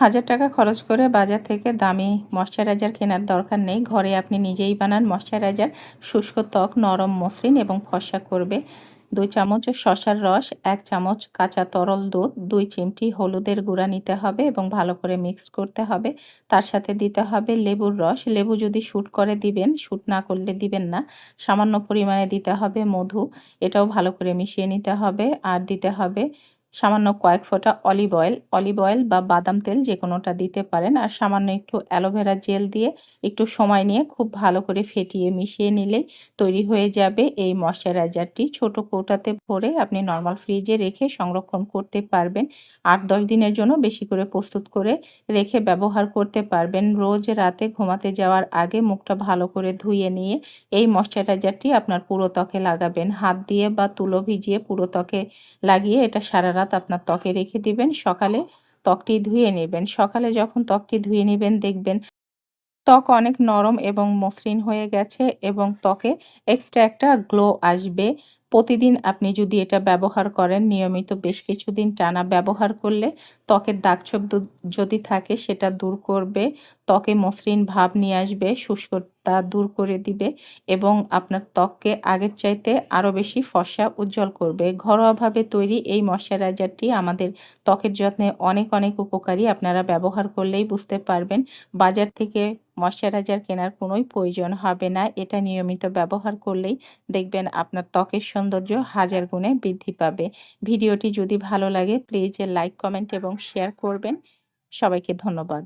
হাজার টাকা খরচ করে বাজার থেকে দামি ময়শ্চারাইজার কেনার দরকার নেই। ঘরে আপনি নিজেই বানান ময়শ্চারাইজার। শুষ্ক ত্বক, নরম মসৃণ এবং ফর্সা করবে। দুই চামচ শশার রস, এক চামচ কাঁচা তরল দুধ, দুই চিমটি হলুদের গুঁড়া নিতে হবে এবং ভালো করে মিক্স করতে হবে। তার সাথে দিতে হবে লেবুর রস। লেবু যদি শ্যুট করে দিবেন শ্যুট না করলে দিবেন না। সামান্য পরিমাণে দিতে হবে মধু। এটাও ভালো করে মিশিয়ে নিতে হবে। আর দিতে হবে সামান্য কয়েক ফোঁটা অলিভ অয়েল অলিভ অয়েল বা বাদাম তেল যে কোনোটা দিতে পারেন আর সামান্য একটু অ্যালোভেরা জেল দিয়ে একটু সময় নিয়ে খুব ভালো করে ফেটিয়ে মিশিয়ে নিলেই তৈরি হয়ে যাবে এই ময়শ্চারাইজারটি। ছোট কৌটাতে ভরে আপনি নর্মাল ফ্রিজে রেখে সংরক্ষণ করতে পারবেন। আট দশ দিনের জন্য বেশি করে প্রস্তুত করে রেখে ব্যবহার করতে পারবেন। রোজ রাতে ঘুমাতে যাওয়ার আগে মুখটা ভালো করে ধুয়ে নিয়ে এই ময়শ্চারাইজারটি আপনার পুরো ত্বকে লাগাবেন। হাত দিয়ে বা তুলো ভিজিয়ে পুরো ত্বকে লাগিয়ে এটা সারা রাত আপনার ত্বকে রেখে দিবেন, সকালে ত্বকটি ধুয়ে নেবেন। সকালে যখন ত্বকটি ধুয়ে নেবেন, দেখবেন ত্বক অনেক নরম এবং মসৃণ হয়ে গেছে এবং ত্বকে এক্সট্রা একটা গ্লো আসবে। প্রতিদিন আপনি যদি এটা ব্যবহার করেন, নিয়মিত বেশ কিছুদিন টানা ব্যবহার করলে ত্বকের দাগছোপ যদি থাকে, সেটা দূর করবে। ত্বকে মসৃণ ভাব নিয়ে আসবে, শুষ্কতা দূর করে দিবে এবং আপনার ত্বককে আগের চাইতে আরও বেশি ফর্সা উজ্জ্বল করবে। ঘরোয়াভাবে তৈরি এই ময়শ্চারাইজারটি আমাদের ত্বকের যত্নে অনেক অনেক উপকারী। আপনারা ব্যবহার করলেই বুঝতে পারবেন, বাজার থেকে ময়শ্চারাইজার কেনার কোনোই প্রয়োজন হবে না। এটা নিয়মিত ব্যবহার করলেই দেখবেন আপনার ত্বকের সৌন্দর্য হাজার গুণে বৃদ্ধি পাবে। ভিডিওটি যদি ভালো লাগে প্লিজ লাইক কমেন্ট এবং শেয়ার করবেন। সবাইকে ধন্যবাদ।